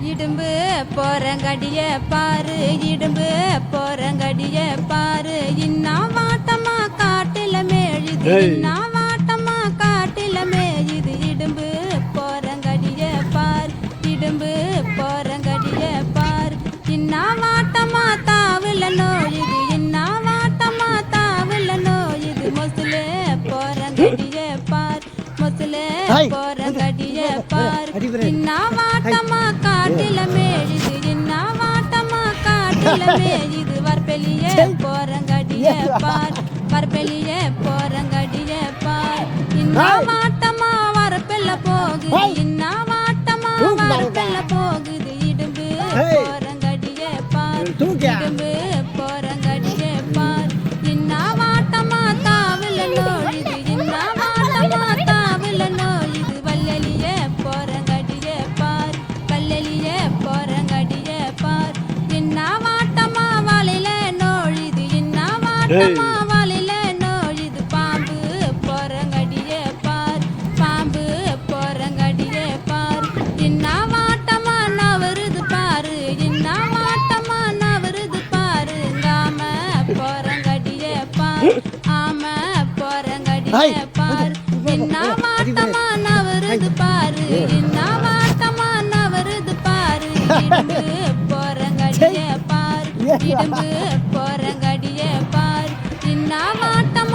இடும்பு போறங்கடிய பாரு இடும்பு போறங்கடிய பாரு. இன்னா வாட்டமா காட்டுல ஏய். இன்னா வாட்டமா காட்டுல மேயுது. இடும்பு போறங்கடிய பார் இடும்பு போறங்கடிய பார். இன்னா வாட்டமா தாவுல நோயுது இன்னா வாட்டமா தாவுல நோயுது. மொசுலே போறங்கடிய பார் மொசுலே. போறங்கடிய பார். வாட்டமா காட்டுல மேயுது இன்னா வாட்டமா காட்டுல மேயுது வர்பெலிய போறங்கடிய பார். வர்பெலிய போறங்கடிய பார். ஹாய். வாட்டமா வரப்பெல்ல போகுது வாழையில நோயுது பாம்பு போறங்கடிய பார். பாம்பு போறங்கடிய பார். இன்னா வாட்டமா நவருது பாரு இன்னா வாட்டமா நவருது பாரு. காம போறங்கடிய பார் ஆம போறங்கடிய. பார். இன்னா வாட்டமா நவருது பாரு இன்னா வாட்டமா நவருது பாரு. போறங்கடிய பார். இடும்பு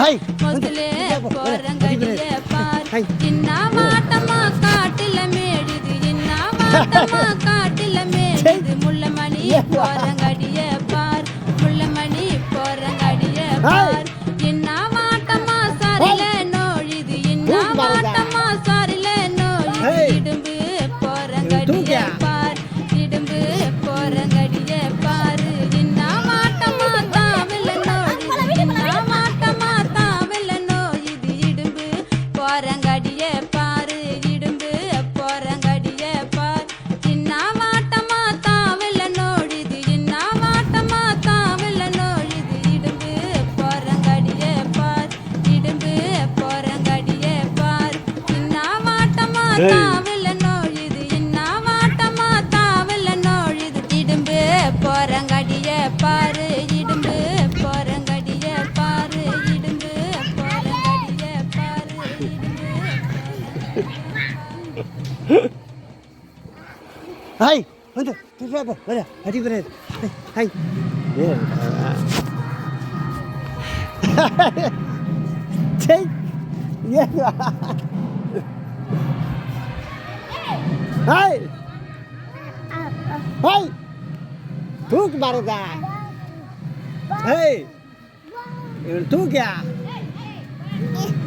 மொசுலே போறங்கடிய பார். ஹாய். இன்னா வாட்டமா காட்டுல மேடுது இன்னா வாட்டமா காட்டுல மேடுது. முள்ளமணி போறங்கடிய தாவல நோழுது இன்னா வாட்டமா தாவல நோழுது. இடும்பு போறங்கடிய பாரு இடும்பு போறங்கடிய பாரு இடும்பு போறங்கடிய பாரு இடும்பு. ஹாய் வந்து வர அடிபரே ஹாய். சரி hi Ah, ah. ei ei Tuk barda! Ei! Tuk ya! Ei!